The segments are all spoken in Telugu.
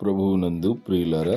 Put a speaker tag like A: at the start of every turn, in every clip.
A: ప్రభువునందు ప్రియులారా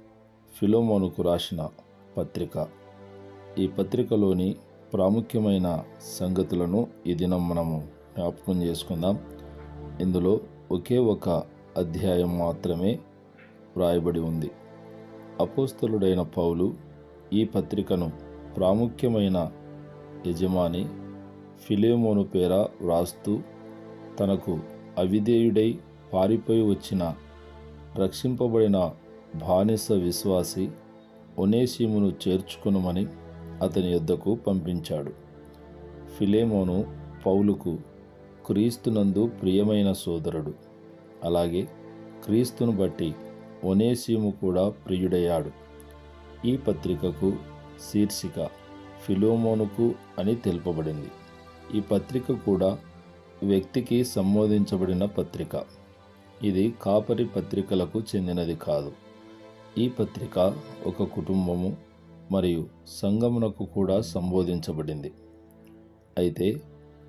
A: ఫిలోమోనుకు రాసిన పత్రిక. ఈ పత్రికలోని ప్రాముఖ్యమైన సంగతులను ఈ దినం మనము జ్ఞాపకం చేసుకుందాం. ఇందులో ఒకే ఒక అధ్యాయం మాత్రమే వ్రాయబడి ఉంది. అపోస్తలుడైన పౌలు ఈ పత్రికను ప్రాముఖ్యమైన యజమాని ఫిలేమోను పేర వ్రాస్తూ తనకు అవిధేయుడై పారిపోయి వచ్చిన రక్షింపబడిన బానిస విశ్వాసి ఒనేసిమును చేర్చుకునమని అతని యొద్దకు పంపించాడు. ఫిలేమోను పౌలుకు క్రీస్తునందు ప్రియమైన సోదరుడు. అలాగే క్రీస్తును బట్టి ఒనేసిము కూడా ప్రియుడయ్యాడు. ఈ పత్రికకు శీర్షిక ఫిలోమోనుకు అని తెలుపబడింది. ఈ పత్రిక కూడా వ్యక్తికి సంబోధించబడిన పత్రిక. ఇది కాపరి పత్రికలకు చెందినది కాదు. ఈ పత్రిక ఒక కుటుంబము మరియు సంగమునకు కూడా సంబోధించబడింది. అయితే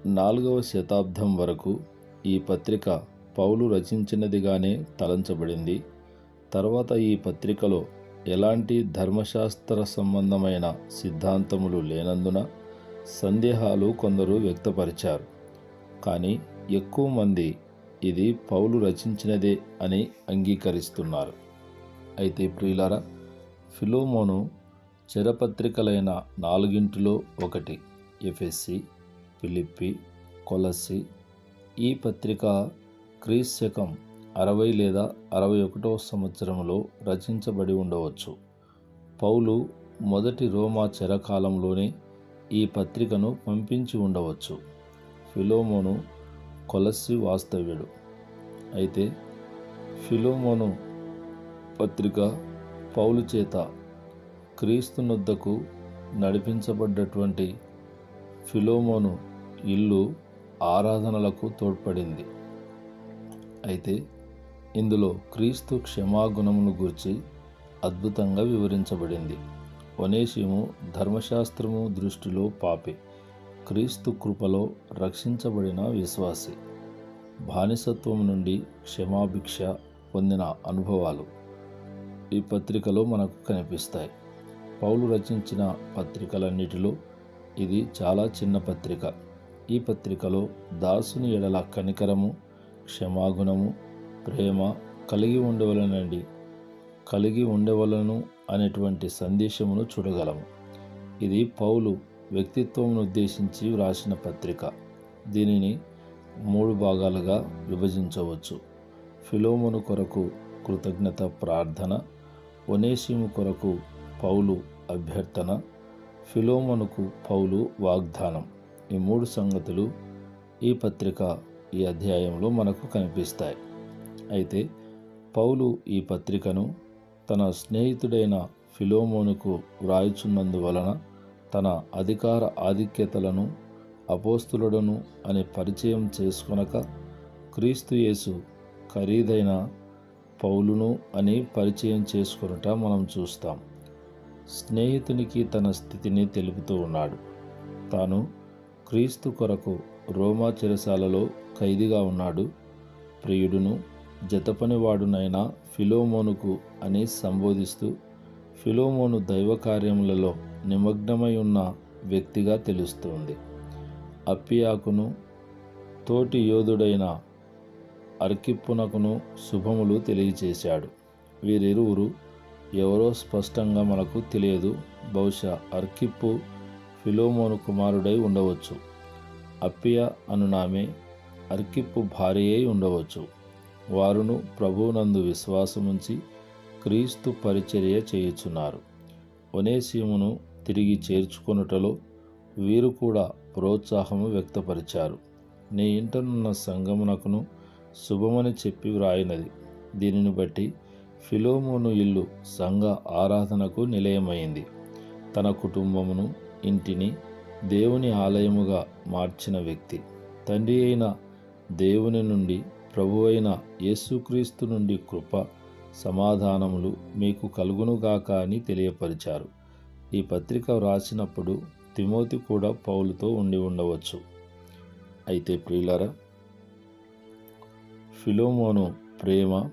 A: నాలుగవ శతాబ్దం వరకు ఈ పత్రిక పౌలు రచించినదిగానే తలంచబడింది. తర్వాత ఈ పత్రికలో ఎలాంటి ధర్మశాస్త్ర సంబంధమైన సిద్ధాంతములు లేనందున సందేహాలు కొందరు వ్యక్తపరిచారు. కానీ ఎక్కువ మంది ఇది పౌలు రచించినదే అని అంగీకరిస్తున్నారు. అయితే ప్రియులారా ఫిలోమోను చిరపత్రికలైన నాలుగింటిలో ఒకటి ఎఫ్ఎస్సి ఫిలిప్పి కొలసి ఈ పత్రిక క్రీస్ శకం అరవై లేదా అరవై ఒకటో సంవత్సరంలో రచించబడి ఉండవచ్చు. పౌలు మొదటి రోమా చెరకాలంలోనే ఈ పత్రికను పంపించి ఉండవచ్చు. ఫిలోమోను కొలసి వాస్తవ్యుడు. అయితే ఫిలోమోను పత్రిక పౌలు చేత క్రీస్తునొద్దకు నడిపించబడ్డటువంటి ఫిలోమోను ఇల్లు ఆరాధనలకు తోడ్పడింది. అయితే ఇందులో క్రీస్తు క్షమాగుణమును గూర్చి అద్భుతంగా వివరించబడింది. ఒనేషిము ధర్మశాస్త్రము దృష్టిలో పాపి క్రీస్తు కృపలో రక్షించబడిన విశ్వాసి. బానిసత్వం నుండి క్షమాభిక్ష పొందిన అనుభవాలు. ఈ పత్రికలో మనకు కనిపిస్తాయి. పౌలు రచించిన పత్రికలన్నిటిలో ఇది చాలా చిన్న పత్రిక. ఈ పత్రికలో దాసుని ఎడల కనికరము క్షమాగుణము ప్రేమ కలిగి ఉండవలనండి. కలిగి ఉండవలను అనేటువంటి సందేశమును చూడగలము. ఇది పౌలు వ్యక్తిత్వంను ఉద్దేశించి వ్రాసిన పత్రిక. దీనిని మూడు భాగాలుగా విభజించవచ్చు. ఫిలోమును కొరకు కృతజ్ఞత ప్రార్థన ఒనేసిము కొరకు పౌలు అభ్యర్థన ఫిలోమనుకు పౌలు వాగ్దానం. ఈ మూడు సంగతులు ఈ పత్రిక ఈ అధ్యాయంలో మనకు కనిపిస్తాయి. అయితే పౌలు ఈ పత్రికను తన స్నేహితుడైన ఫిలోమోనుకు వ్రాయిచున్నందువలన తన అధికార ఆధిక్యతలను అపోస్తులుడను అని పరిచయం చేసుకొనక క్రీస్తుయేసు ఖరీదైన పౌలును అని పరిచయం చేసుకునుట మనం చూస్తాం. స్నేహితునికి తన స్థితిని తెలుపుతూ ఉన్నాడు. తాను క్రీస్తు కొరకు రోమా చెరసాలలో ఖైదీగా ఉన్నాడు. ప్రియుడును జతపనివాడునైన ఫిలోమోనుకు అని సంబోధిస్తూ ఫిలోమోను దైవ కార్యములలో నిమగ్నమై ఉన్న వ్యక్తిగా తెలుస్తుంది. అప్పియాకును తోటి యోధుడైన అర్కిప్పునకును శుభములు తెలియచేశాడు. వీరిరువురు ఎవరో స్పష్టంగా మనకు తెలియదు. బహుశా అర్కిప్పు ఫిలోమోను కుమారుడై ఉండవచ్చు. అప్పియ అనునామే అర్కిప్పు భార్య అయి ఉండవచ్చు. వారును ప్రభువునందు విశ్వాసముంచి క్రీస్తు పరిచర్య చేయుచున్నారు. ఒనేసిమును తిరిగి చేర్చుకొనుటలో వీరు కూడా ప్రోత్సాహము వ్యక్తపరిచారు. నీ ఇంటనున్న సంగమునకును శుభమని చెప్పి వ్రాయినది. దీనిని బట్టి ఫిలోమోను ఇల్లు సంఘ ఆరాధనకు నిలయమైంది. తన కుటుంబమును ఇంటిని దేవుని ఆలయముగా మార్చిన వ్యక్తి. తండ్రి అయిన దేవుని నుండి ప్రభు అయిన యేసుక్రీస్తు నుండి కృప సమాధానములు మీకు కలుగునుగాక అని తెలియపరిచారు. ఈ పత్రిక వ్రాసినప్పుడు తిమోతి కూడా పౌలుతో ఉండి ఉండవచ్చు. అయితే ప్రియులారా ఫిలోమోను ప్రేమ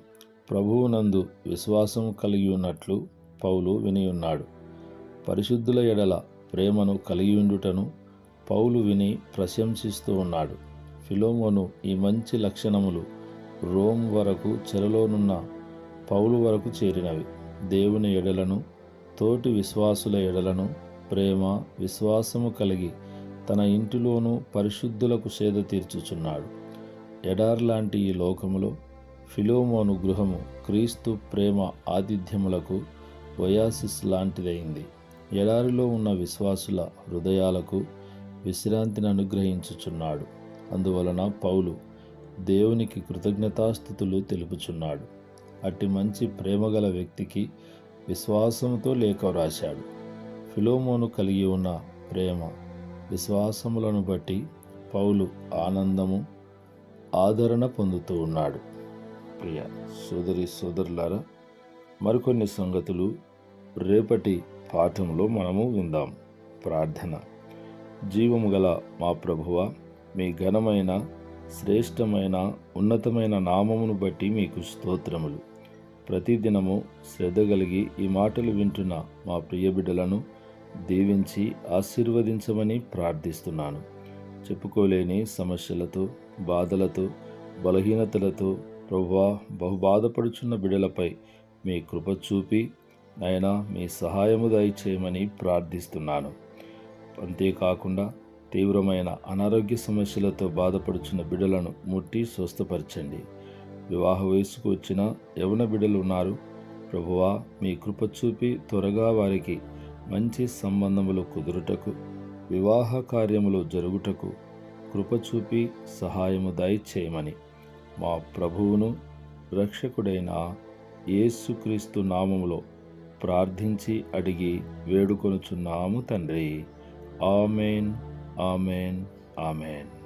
A: ప్రభువునందు విశ్వాసం కలిగి ఉన్నట్లు పౌలు విని ఉన్నాడు పరిశుద్ధుల ఎడల ప్రేమను కలిగి ఉండుటను పౌలు విని ప్రశంసిస్తూ ఉన్నాడు. ఫిలోమోను ఈ మంచి లక్షణములు రోమ్ వరకు చెరలోనున్న పౌలు వరకు చేరినవి. దేవుని ఎడలను తోటి విశ్వాసుల ఎడలను ప్రేమ విశ్వాసము కలిగి తన ఇంటిలోనూ పరిశుద్ధులకు సేద తీర్చుచున్నాడు. ఎడార్ లాంటి ఈ లోకములో ఫిలోమోను గృహము క్రీస్తు ప్రేమ ఆతిథ్యములకు ఒయాసిస్ లాంటిదైంది. ఎడారిలో ఉన్న విశ్వాసుల హృదయాలకు విశ్రాంతిని అనుగ్రహించుచున్నాడు. అందువలన పౌలు దేవునికి కృతజ్ఞతాస్థుతులు తెలుపుచున్నాడు. అట్టి మంచి ప్రేమగల వ్యక్తికి విశ్వాసంతో లేఖ వ్రాశాడు. ఫిలోమోను కలిగి ఉన్న ప్రేమ విశ్వాసములను బట్టి పౌలు ఆనందము ఆదరణ పొందుతూ ఉన్నాడు. ప్రియ సోదరి సోదరులారా మరికొన్ని సంగతులు రేపటి పాఠంలో మనము విందాం. ప్రార్థన. జీవము గల మా ప్రభువ మీ ఘనమైన శ్రేష్టమైన ఉన్నతమైన నామమును బట్టి మీకు స్తోత్రములు. ప్రతిదినము శ్రద్ధ కలిగి ఈ మాటలు వింటున్న మా ప్రియ బిడ్డలను దీవించి ఆశీర్వదించమని ప్రార్థిస్తున్నాను. చెప్పుకోలేని సమస్యలతో బాధలతో బలహీనతలతో ప్రభువా బహు బాధపడుచున్న బిడలపై మీ కృప చూపి నైనా మీ సహాయము దయచేయమని ప్రార్థిస్తున్నాను. అంతేకాకుండా తీవ్రమైన అనారోగ్య సమస్యలతో బాధపడుచున్న బిడలను ముట్టి స్వస్థపరచండి. వివాహ వయసుకు వచ్చిన యవన బిడలు ఉన్నారు ప్రభువా మీ కృప చూపి త్వరగా వారికి మంచి సంబంధములు కుదురుటకు వివాహ కార్యములు జరుగుటకు కృపచూపి సహాయము దయచేయమని. మా ప్రభువును రక్షకుడైన యేసుక్రీస్తు నామములో ప్రార్థించి అడిగి వేడుకొనుచున్నాము తండ్రి. Amen amen amen.